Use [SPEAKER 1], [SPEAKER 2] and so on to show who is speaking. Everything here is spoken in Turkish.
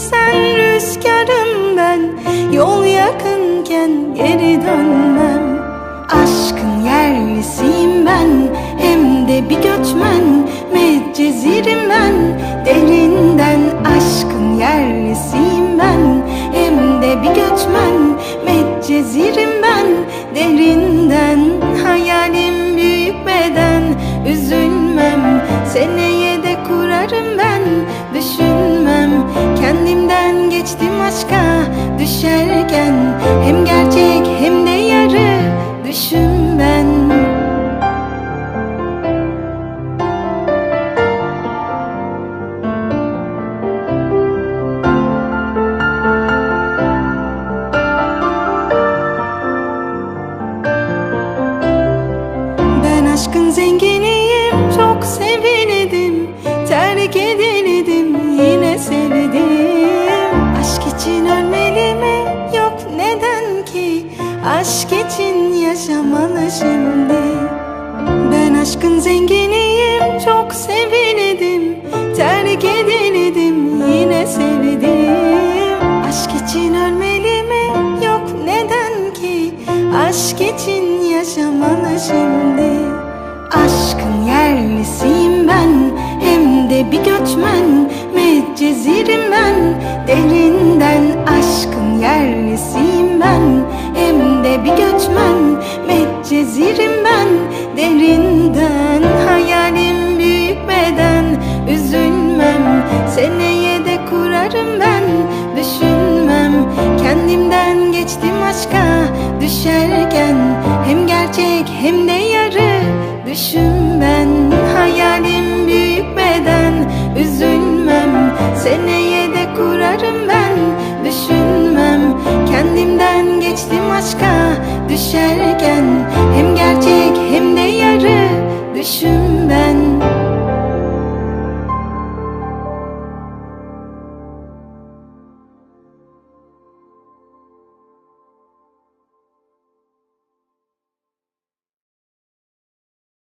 [SPEAKER 1] sen rüzgarım ben. Yol yakınken geri dönmem. Aşkın yerlisiyim ben. Hem de bir göçmen Medcezirim ben. Derinden aşkın yerlisiyim ben. Hem de bir göçmen Medcezirim aşkın zenginiyim çok sevildim Terk edildim yine sevdim. Aşk için ölmeli mi? Yok neden ki? Aşk için yaşamalı şimdi. Ben aşkın zenginiyim çok sevildim Terk edildim yine sevdim. Aşk için ölmeli mi? Yok neden ki? Aşk için yaşamalı şimdi Aşkın yerlisiyim ben Hem de bir göçmen Medcezirim ben. Derinden aşkın yerlisiyim ben Hem de bir göçmen Medcezirim ben. Derinden hayalim büyük beden Üzülmem seneye de kurarım ben. Düşünmem kendimden geçtim aşka Düşerken